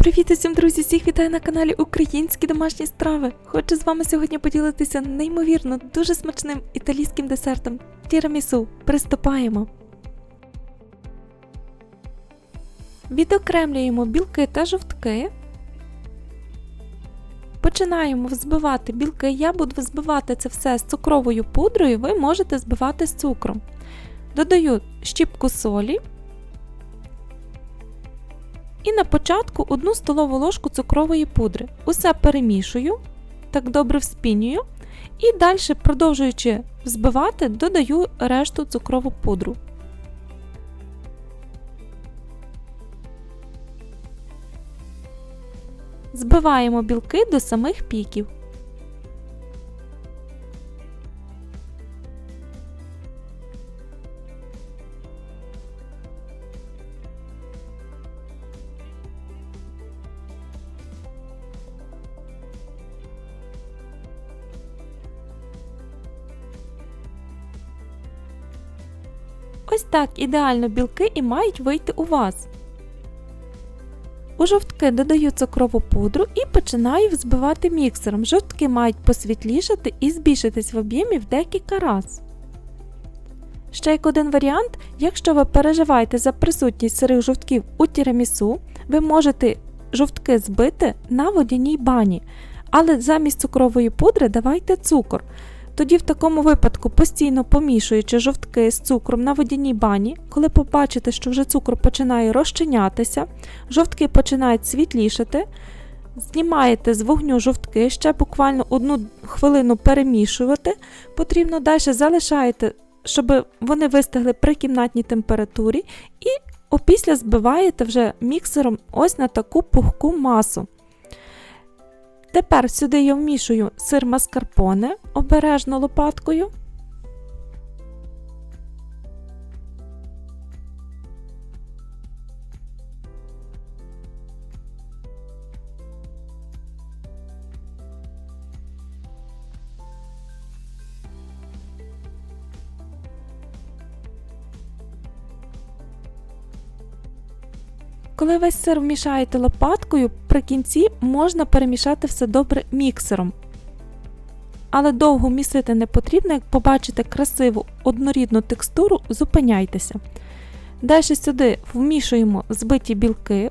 Привіт усім, друзі! Всіх вітаю на каналі Українські домашні страви. Хочу з вами сьогодні поділитися неймовірно дуже смачним італійським десертом тірамісу. Приступаємо. Відокремлюємо білки та жовтки. Починаємо взбивати білки. Я буду взбивати це все з цукровою пудрою, ви можете збивати з цукром. Додаю щіпку солі. І на початку одну столову ложку цукрової пудри. Усе перемішую, так добре вспінюю. І далі, продовжуючи взбивати, додаю решту цукрову пудру. Збиваємо білки до самих піків. Ось так ідеально білки і мають вийти у вас. У жовтки додаю цукрову пудру і починаю взбивати міксером. Жовтки мають посвітлішати і збільшитись в об'ємі в декілька раз. Ще як один варіант, якщо ви переживаєте за присутність сирих жовтків у тірамісу, ви можете жовтки збити на водяній бані, але замість цукрової пудри давайте цукор. Тоді в такому випадку, постійно помішуючи жовтки з цукром на водяній бані, коли побачите, що вже цукор починає розчинятися, жовтки починають світлішати, знімаєте з вогню жовтки, ще буквально одну хвилину перемішувати, потрібно далі залишаєте, щоб вони вистигли при кімнатній температурі, і опісля збиваєте вже міксером ось на таку пухку масу. Тепер сюди я вмішую сир маскарпоне обережно лопаткою. Коли весь сир вмішаєте лопаткою, при кінці можна перемішати все добре міксером. Але довго місити не потрібно, як побачите красиву однорідну текстуру, зупиняйтеся. Далі сюди вмішуємо збиті білки.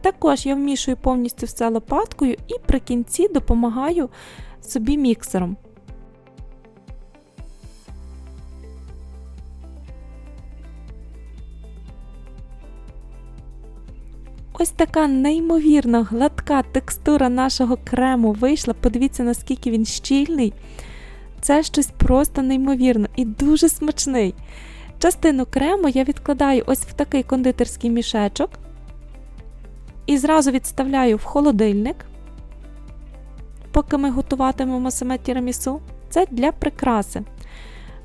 Також я вмішую повністю все лопаткою і при кінці допомагаю собі міксером. Ось така неймовірно гладка текстура нашого крему вийшла. Подивіться, наскільки він щільний. Це щось просто неймовірно і дуже смачний. Частину крему я відкладаю ось в такий кондитерський мішечок і зразу відставляю в холодильник, поки ми готуватимемо саме тірамісу. Це для прикраси.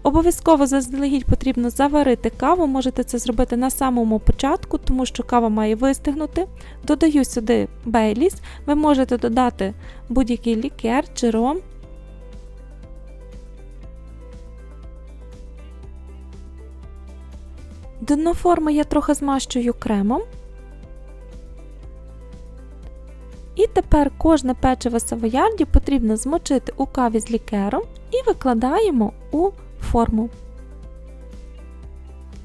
Обов'язково заздалегідь потрібно заварити каву, можете це зробити на самому початку, тому що кава має вистигнути. Додаю сюди бейліс, ви можете додати будь-який лікер чи ром. Дно форми я трохи змащую кремом. І тепер кожне печиво савоярді потрібно змочити у каві з лікером і викладаємо у форму.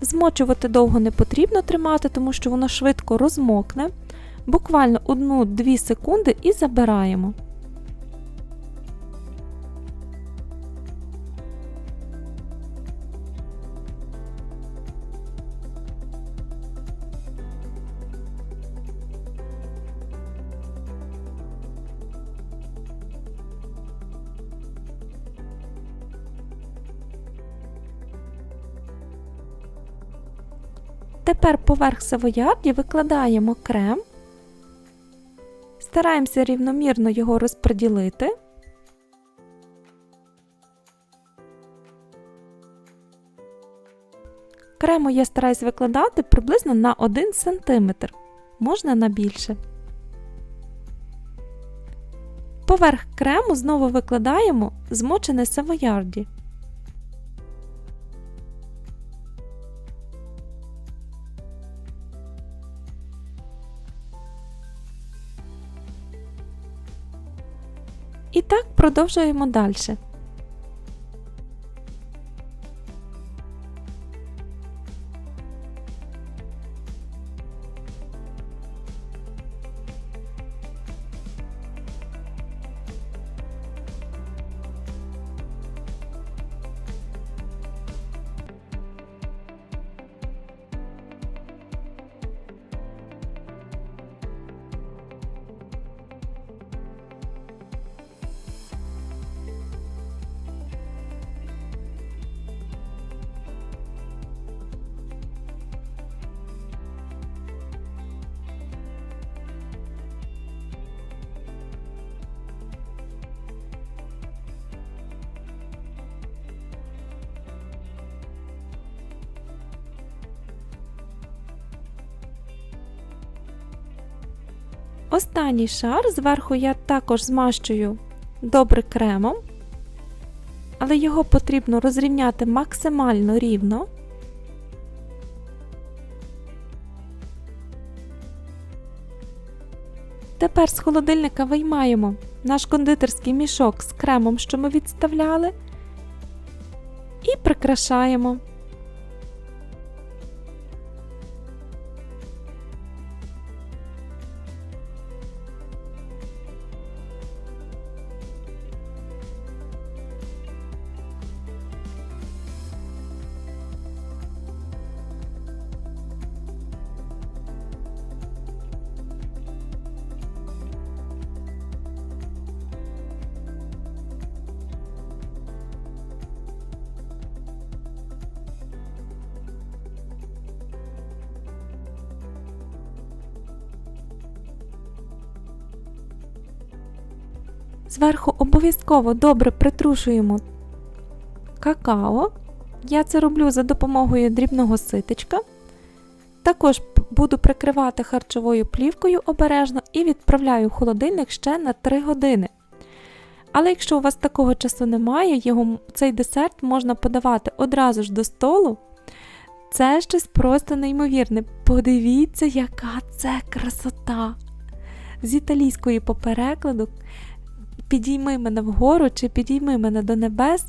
Змочувати довго не потрібно тримати, тому що воно швидко розмокне. Буквально 1-2 секунди і забираємо. Тепер поверх савоярді викладаємо крем, стараємося рівномірно його розподілити. Крему я стараюсь викладати приблизно на 1 см, можна на більше. Поверх крему знову викладаємо змочене савоярді. І так продовжуємо далі. Останній шар зверху я також змащую добре кремом, але його потрібно розрівняти максимально рівно. Тепер з холодильника виймаємо наш кондитерський мішок з кремом, що ми відставляли, і прикрашаємо. Зверху обов'язково добре притрушуємо какао. Я це роблю за допомогою дрібного ситечка. Також буду прикривати харчовою плівкою обережно і відправляю в холодильник ще на 3 години. Але якщо у вас такого часу немає, його, цей десерт можна подавати одразу ж до столу. Це щось просто неймовірне. Подивіться, яка це красота! З італійської по перекладу підійми мене вгору чи підійми мене до небес.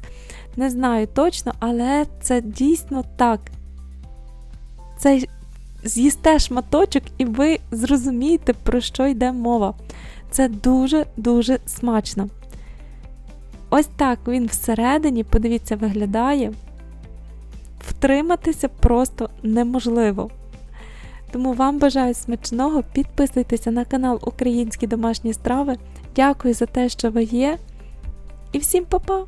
Не знаю точно, але це дійсно так. Це з'їсте шматочок, і ви зрозумієте, про що йде мова. Це дуже-дуже смачно. Ось так він всередині, подивіться, виглядає. Втриматися просто неможливо. Тому вам бажаю смачного, підписуйтеся на канал Українські домашні страви. Дякую за те, що ви є. І всім па-па!